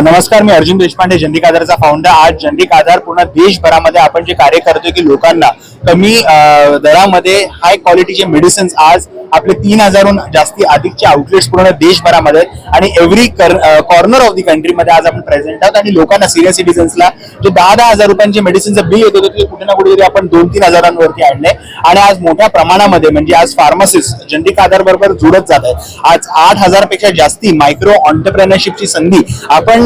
नमस्कार मी अर्जुन देशपांडे जंडिक आधारचा फाउंडर आज जंडिक आधार पूर्ण देशभरामध्ये आपण जे कार्य करतोय की लोकांना कमी दरामध्ये हाय क्वालिटीचे मेडिसिन्स आज आपले तीन हजारहून जास्ती अधिकचे आउटलेट्स पूर्ण देशभरामध्ये आणि एव्हरी कॉर्नर ऑफ दी कंट्रीमध्ये आज आपण प्रेझेंट आहोत. आणि लोकांना सिनियर सिटीजन्सला जे दहा दहा हजार रुपयांचे मेडिसिनचं बिल येत होतं ते कुठे ना कुठेतरी आपण दोन तीन हजारांवरती आणले. आणि आज मोठ्या प्रमाणामध्ये म्हणजे आज फार्मसिस्ट जंडिक आधार बरोबर जुळत जात आहेत. आज आठ हजारपेक्षा जास्ती मायक्रो ऑन्टरप्रेनरशिपची संधी आपण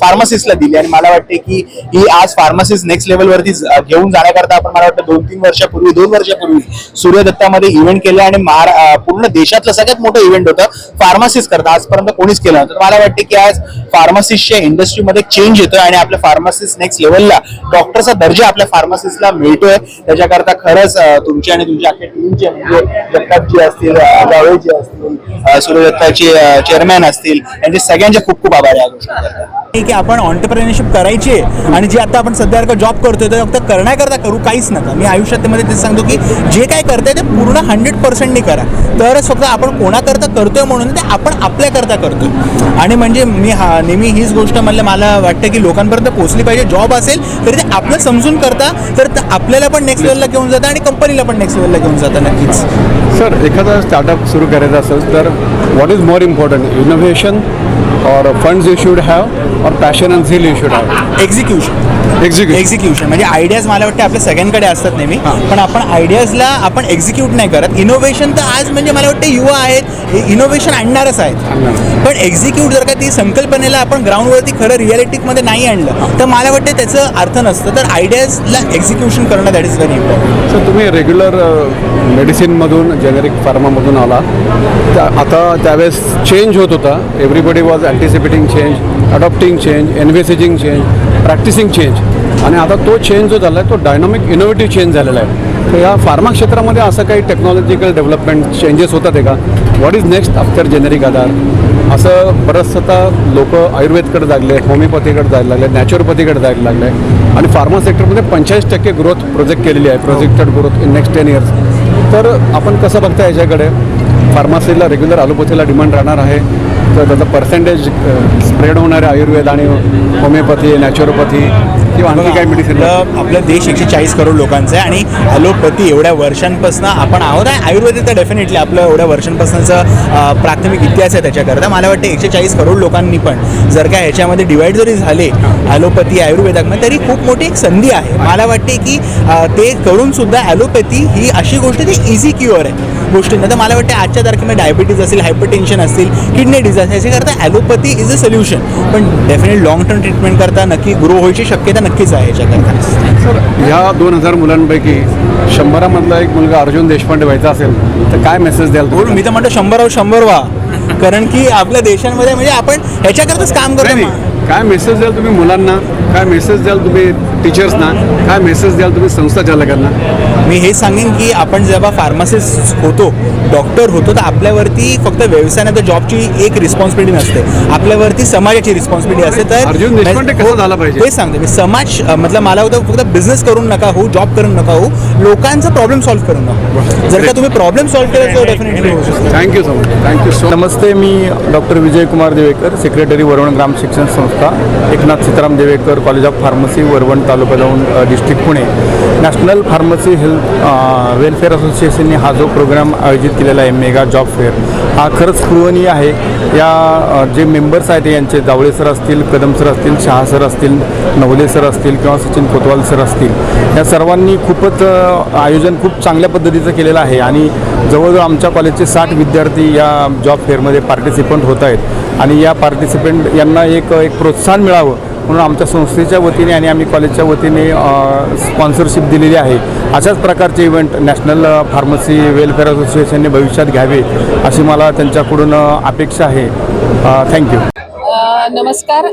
फार्मसिस्टला दिली. आणि मला वाटते की ही आज फार्मसिस्ट नेक्स्ट लेवलवरती घेऊन जाण्याकरता आपण मला वाटतं दोन तीन वर्षापूर्वी दोन वर्षापूर्वी सूर्यदत्तामध्ये इव्हेंट केलं आणि महारा पूर्ण देशातलं सगळ्यात मोठं इव्हेंट होतं. फार्मसिस्ट करता आजपर्यंत कोणीच केलं नव्हतं. तर मला वाटते की आज फार्मसिस्टच्या इंडस्ट्रीमध्ये चेंज येतोय आणि आपल्या फार्मसिस्ट नेक्स्ट लेवलला डॉक्टरचा दर्जा आपल्या फार्मसिस्टला मिळतोय. त्याच्याकरता खरंच तुमची आणि तुमच्या अख्ख्या टीमचे म्हणजे जगतापजी असतील गावेजी असतील सूर्यदत्ताचे चेअरमॅन असतील यांचे सगळ्यांचे खूप खूप आभार आहे या की आपण ऑन्टरप्रेनरशिप करायची आहे आणि जे आता आपण सध्या जॉब करतोय ते फक्त करण्याकरता करू काहीच नका. मी आयुष्यात त्यामध्ये ते सांगतो की जे काय करताय ते पूर्ण हंड्रेड पर्सेंटनी करा. तरच फक्त आपण कोणाकरता करतोय म्हणून ते आपण आपल्याकरता करतोय. आणि म्हणजे मी हा नेहमी हीच गोष्ट म्हणलं मला वाटतं की लोकांपर्यंत पोहोचली पाहिजे. जॉब असेल तरी ते आपलं समजून करता तर ते आपल्याला पण नेक्स्ट लेवलला घेऊन जातं आणि कंपनीला पण नेक्स्ट लेवलला घेऊन जातं नक्कीच. सर एखादा स्टार्टअप सुरू करायचा असेल तर what is more important innovation और फंड्स यू शुड हॅव और passion and zeal you should have execution execute execution म्हणजे आयडियाज मला वाटतं आपल्या सगळ्यांकडे असतात नेहमी पण आपण आयडियाजला आपण एक्झिक्यूट नाही करत. इनोव्हेशन तर आज म्हणजे मला वाटतं युवा आहेत इनोव्हेशन आणणारच आहेत. पण एक्झिक्यूट जर का ती संकल्पनेला आपण ग्राउंडवरती खरं रिअलिटिकमध्ये नाही आणलं तर मला वाटतं त्याचं अर्थ नसतं. तर आयडियाजला एक्झिक्युशन करणं that is very important sir तुम्ही रेग्युलर मेडिसिनमधून जेनेरिक फार्मामधून आला. आता त्यावेळेस चेंज होत होता. Everybody was anticipating change adopting change envisaging change practising change आणि आता तो चेंज जो झाला आहे तो डायनॉमिक इनोव्हेटिव्ह चेंज झालेला आहे. तर या फार्मा क्षेत्रामध्ये असं काही टेक्नॉलॉजिकल डेव्हलपमेंट चेंजेस होतात आहे का? What is next after generic Aadhaar? असं बरंचसं आता लोक आयुर्वेदकडे लागले होमिओपॅथीकडे जायला लागले नॅचरोपॅथीकडे जायला लागले. आणि फार्मा सेक्टरमध्ये पंचेचाळीस टक्के ग्रोथ प्रोजेक्ट केलेली आहे projected growth in next ten years तर आपण कसं बघता याच्याकडे? फार्मसीला रेग्युलर अलोपॅथीला डिमांड राहणार आहे. तर त्याचं पर्सेंटेज स्प्रेड होणारे आयुर्वेद आणि होमिओपॅथी नॅचरोपॅथी किंवा आणखी काही मेडिसिन आपलं देश एकशे चाळीस करोड लोकांचं आहे आणि ॲलोपॅथी एवढ्या वर्षांपासून आपण आहोत आहे. आयुर्वेदिक तर डेफिनेटली आपलं एवढ्या वर्षांपासूनचं प्राथमिक इतिहास आहे त्याच्याकरता. मला वाटतं एकशे चाळीस करोड लोकांनी पण जर का ह्याच्यामध्ये डिवाईड जरी झाले ॲलोपॅथी आयुर्वेदामध्ये तरी खूप मोठी एक संधी आहे. मला वाटते की ते करून सुद्धा ॲलोपॅथी ही अशी गोष्ट ती इझी क्युअर आहे. गोष्टींना तर मला वाटतं आजच्या तारखेमध्ये डायबिटीज असेल हायपरटेन्शन असतील किडनी डिझाज याच्याकरता ॲलोपॅथी इज अ सोल्युशन पण डेफिनेट लॉंग टर्म ट्रीटमेंट करता नक्की ग्रो व्हायची शक्यता नक्कीच आहे याच्याकरता. सर ह्या दोन हजार मुलांपैकी शंभरामधला एक मुलगा अर्जुन देशपांडे व्हायचा असेल तर काय मेसेज द्याल बोल मी तर म्हणतो शंभर शंभर व्हा. कारण की आपल्या देशांमध्ये म्हणजे आपण ह्याच्याकरताच काम करतो. काय मेसेज द्याल तुम्ही मुलांना? काय मेसेज द्याल तुम्ही टीचर्सना काय मेसेज द्याल तुम्ही संस्था चालकांना? मी हे सांगेन की आपण जेव्हा फार्मासिस्ट होतो डॉक्टर होतो तर आपल्यावरती फक्त व्यवसाय नाही तर जॉबची एक रिस्पॉन्सिबिलिटी नसते. आपल्यावरती समाजाची रिस्पॉन्सिबिलिटी असते तर अर्जुन देशपांडे कसा झाला पाहिजे? ते सांगते मी. समाज मतलब मला होतं फक्त बिझनेस करून नका हो जॉब करून नका हो लोकांचा प्रॉब्लेम सॉल्व्ह करून नका जर का तुम्ही प्रॉब्लेम सॉल्व्ह केला तर डेफिनेटली होऊ शकतो. Thank you so much thank you so Namaste me doctor Vijay Kumar Devekar secretary Varvan Gram Shikshan Sanstha Eknath Sitaram Devekar college of pharmacy Varvan taluka जाऊन district Pune. National pharmacy health welfare असोसिएशनने हा जो programme आयोजित केलेला आहे mega job fair हा खरंच स्पृहणीय आहे. या जे मेंबर्स आहेत यांचे जावळे सर असतील कदम सर असतील शहा सर असतील नवले सर असतील किंवा सचिन कोतवाल सर असतील या सर्वांनी खूपच आयोजन खूप चांगल्या पद्धतीचं केलेलं आहे. आणि जवळजवळ आमच्या कॉलेजचे साठ विद्यार्थी या जॉब फेअरमध्ये पार्टिसिपंट होत आहेत. आणि या पार्टिसिपंट यांना एक एक प्रोत्साहन मिळावं म्हणून आमच्या संस्थेच्या वतीने आणि आम्ही कॉलेजच्या वतीने स्पॉन्सरशिप दिलेली आहे. अशाच प्रकारचे इव्हेंट नॅशनल फार्मसी वेलफेअर असोसिएशनने भविष्यात घ्यावे अशी मला त्यांच्याकडून अपेक्षा आहे. थँक्यू नमस्कार.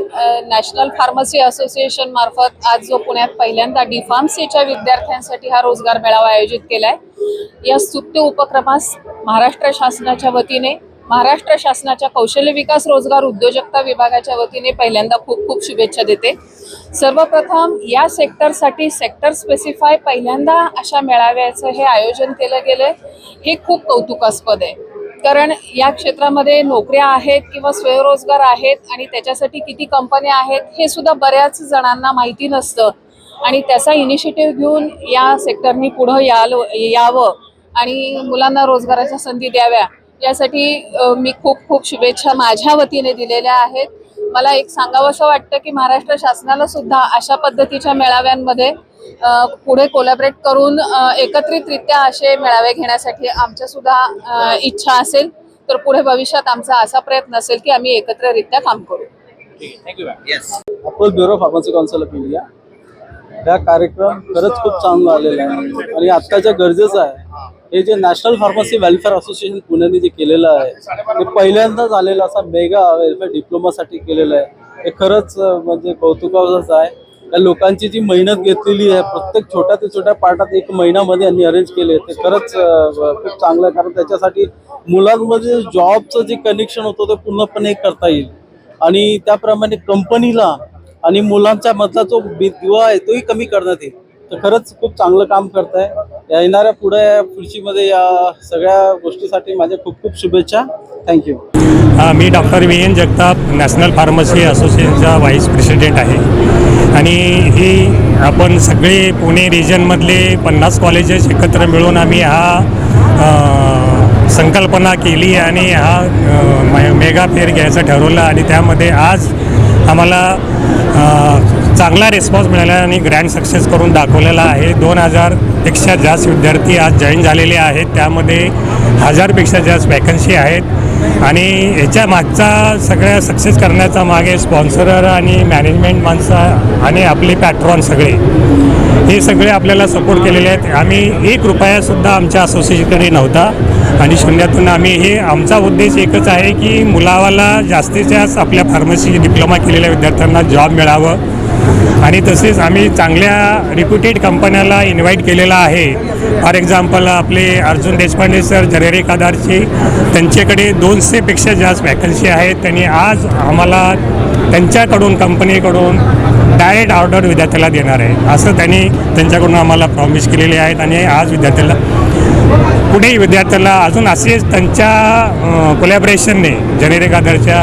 नॅशनल फार्मसी असोसिएशन मार्फत आज जो पुण्यात पहिल्यांदा डीफार्मसीच्या विद्यार्थ्यांसाठी हा रोजगार मेळावा आयोजित केला आहे या स्तुत्य उपक्रमास महाराष्ट्र शासनाच्या वतीने महाराष्ट्र शासनाच्या कौशल्य विकास रोजगार उद्योजकता विभागाच्या वतीने पहिल्यांदा खूप खूप शुभेच्छा देते. सर्वप्रथम या सेक्टरसाठी सेक्टर स्पेसिफाय पहिल्यांदा अशा मेळाव्याचं हे आयोजन केलं गेलं हे खूप कौतुकास्पद आहे. कारण या क्षेत्रामध्ये नोकऱ्या आहेत किंवा स्वयंरोजगार आहेत आणि त्याच्यासाठी किती कंपन्या आहेत हे सुद्धा बऱ्याच जणांना माहिती नसतं. आणि त्याचा इनिशिएटिव्ह घेऊन या सेक्टरनी पुढं याल यावं आणि मुलांना रोजगाराच्या संधी द्याव्या. यासाठी मी खूप खूप शुभेच्छा माझ्या वतीने दिलेल्या आहेत. मला एक सांगावंसं वाटतं की महाराष्ट्र शासनाला सुद्धा अशा पद्धतीच्या मेळाव्यांमध्ये पुढे कोलॅबरेट करून एकत्रितरित्या असे मेळावे घेण्यासाठी आमच्या सुद्धा अ, इच्छा असेल तर पुढे भविष्यात आमचा असा प्रयत्न असेल की आम्ही एकत्ररित्या काम करू. Thank you ma'am yes approach bureau pharmacy council of India हा कार्यक्रम खरंच खूप चांगला आलेला आहे. आणि आत्ताच्या गरजेचं आहे. हे जे नॅशनल फार्मसी वेलफेअर असोसिएशन पुण्याने जे केलेलं आहे ते पहिल्यांदाच आलेलं असा मेगा वेलफेअर डिप्लोमासाठी केलेलं आहे. हे खरंच म्हणजे कौतुकाचं आहे. त्या लोकांची जी मेहनत घेतलेली आहे प्रत्येक छोट्या ते छोट्या पार्टात एक महिन्यामध्ये यांनी अरेंज केले ते खरंच खूप चांगलं आहे. कारण त्याच्यासाठी मुलांमध्ये जॉबचं जे कनेक्शन होतं ते पूर्णपणे करता येईल. आणि त्याप्रमाणे कंपनीला आणि मुलांच्या मधला जो दिवा आहे तोही कमी करण्यात येईल. तर खरंच खूप चांगलं काम करताय. या येणाऱ्या पुढे पुढचीमध्ये या सगळ्या गोष्टीसाठी माझ्या खूप खूप शुभेच्छा. थँक्यू मी doctor V N Jagtap national pharmacy असोसिएशनचा vice president आहे. आणि ही आपण सगळे पुणे रिजनमधले पन्नास कॉलेजेस एकत्र मिळून आम्ही हा संकल्पना केली आणि हा मेगा फेअर घ्यायचं ठरवलं आणि त्यामध्ये आज आम्हाला चांगला रिस्पॉन्स मिळाला आणि ग्रँड सक्सेस करून दाखवलेला आहे. दोन हजारपेक्षा जास्त विद्यार्थी आज जॉईन झालेले आहेत. त्यामध्ये हजारपेक्षा जास्त वॅकन्सी आहेत. आणि ह्याच्या मागचा सगळ्या सक्सेस करण्याचा मागे स्पॉन्सरर आणि मॅनेजमेंट माणसं आणि आपले पॅट्रॉन सगळे. हे सगळे आपल्याला सपोर्ट केलेले आहेत. आम्ही एक रुपयासुद्धा आमच्या असोसिएशनकडे नव्हता. आणि शून्यातून आम्ही हे आमचा उद्देश एकच आहे की मुलावाला जास्तीत जास्त आपल्या फार्मसी डिप्लोमा केलेल्या विद्यार्थ्यांना जॉब मिळावं. आणि तसेच आम्ही चांगल्या रिप्युटेड कंपन्याला इन्व्हाइट केलेला आहे. फॉर एक्झाम्पल आपले अर्जुन देशपांडे सर जरेरे कादारचे त्यांच्याकडे दोनशेपेक्षा जास्त वॅकन्सी आहेत. त्यांनी आज आम्हाला त्यांच्याकडून कंपनीकडून डायरेक्ट ऑर्डर विद्यार्थ्याला देणार आहे. असं त्यांनी त्यांच्याकडून आम्हाला प्रॉमिस केलेले आहेत आणि आज विद्यार्थ्याला कुठेही विद्यार्थ्याला अजून असेच त्यांच्या कोलॅबरेशनने जेनेरिक आधारच्या